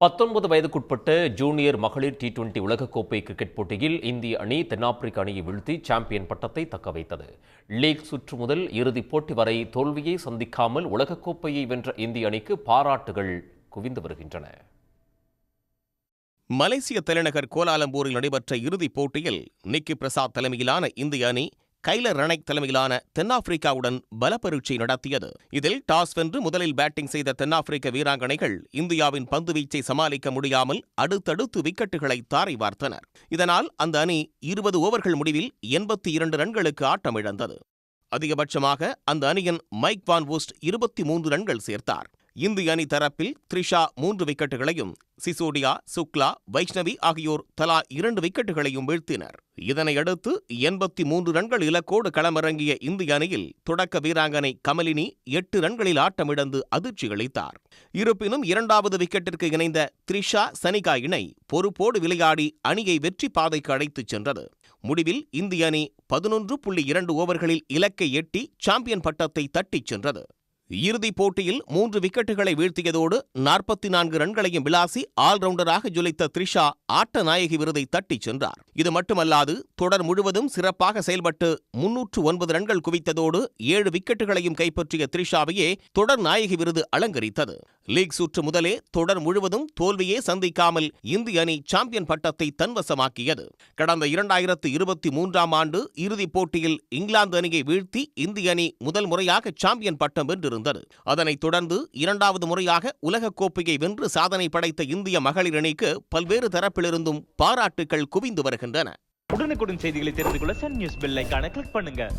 பத்தொன்பது வயதுக்குட்பட்ட ஜூனியர் மகளிர் டி டுவெண்டி உலகக்கோப்பை கிரிக்கெட் போட்டியில் இந்திய அணி தென்னாப்பிரிக்க அணியை வீழ்த்தி சாம்பியன் பட்டத்தை தக்கவைத்தது லீக் சுற்று முதல் இறுதிப் போட்டி வரை தோல்வியை சந்திக்காமல் உலகக்கோப்பையை வென்ற இந்திய அணிக்கு பாராட்டுகள் குவிந்து வருகின்றன. மலேசிய தலைநகர் கோலாலம்பூரில் நடைபெற்ற இறுதிப் போட்டியில் நிக்கி பிரசாத் தலைமையிலான இந்திய அணி கைலர் ரணைக் தலைமையிலான தென்னாப்பிரிக்காவுடன் பலப்பரீட்சை நடத்தியது. இதில் டாஸ் வென்று முதலில் பேட்டிங் செய்த தென்னாப்பிரிக்க வீராங்கனைகள் இந்தியாவின் பந்துவீச்சை சமாளிக்க முடியாமல் அடுத்தடுத்து விக்கெட்டுகளை தாரை வார்த்தனர். இதனால் அந்த அணி இருபது ஓவர்கள் முடிவில் எண்பத்தி இரண்டு ரன்களுக்கு ஆட்டமிழந்தது. அதிகபட்சமாக அந்த அணியின் மைக் வான் வூஸ்ட் இருபத்தி மூன்று ரன்கள் சேர்த்தார். இந்திய அணி தரப்பில் த்ரிஷா மூன்று விக்கெட்டுகளையும் சிசோடியா சுக்லா வைஷ்ணவி ஆகியோர் தலா இரண்டு விக்கெட்டுகளையும் வீழ்த்தினர். இதனையடுத்து எண்பத்தி மூன்று ரன்கள் இலக்கோடு களமிறங்கிய இந்திய அணியில் தொடக்க வீராங்கனை கமலினி எட்டு ரன்களில் ஆட்டமிழந்து அதிர்ச்சி அளித்தார். இருப்பினும் இரண்டாவது விக்கெட்டிற்கு இணைந்த த்ரிஷா சனிகா இணை பொறுப்போடு விளையாடி அணியை வெற்றி பாதைக்கு அழைத்துச் சென்றது. முடிவில் இந்திய அணி பதினொன்று புள்ளி இரண்டு ஓவர்களில் இலக்கை எட்டி சாம்பியன் பட்டத்தை தட்டிச் சென்றது. இறுதிப் போட்டியில் மூன்று விக்கெட்டுகளை வீழ்த்தியதோடு நாற்பத்தி நான்கு ரன்களையும் விளாசி ஆல்ரவுண்டராக ஜொலித்த த்ரிஷா ஆட்ட நாயகி விருதை தட்டிச் சென்றார். இது மட்டுமல்லாது தொடர் முழுவதும் சிறப்பாக செயல்பட்டு முன்னூற்று ஒன்பது ரன்கள் குவித்ததோடு ஏழு விக்கெட்டுகளையும் கைப்பற்றிய த்ரிஷாவையே தொடர் நாயகி விருது அலங்கரித்தது. லீக் சுற்று முதலே தொடர் முழுவதும் தோல்வியே சந்திக்காமல் இந்திய அணி சாம்பியன் பட்டத்தை தன்வசமாக்கியது. கடந்த இரண்டாயிரத்து இருபத்தி மூன்றாம் ஆண்டு இறுதிப் போட்டியில் இங்கிலாந்து அணியை வீழ்த்தி இந்திய அணி முதல் முறையாக சாம்பியன் பட்டம் வென்றிருந்தது. அதனைத் தொடர்ந்து இரண்டாவது முறையாக உலகக்கோப்பையை வென்று சாதனை படைத்த இந்திய மகளிர் அணிக்கு பல்வேறு தரப்பிலிருந்தும் பாராட்டுகள் குவிந்து வருகின்றன. உடனுக்குடன் செய்திகளை தெரிந்து கொள்ள சன் நியூஸ் பெல் கிளிக் பண்ணுங்க.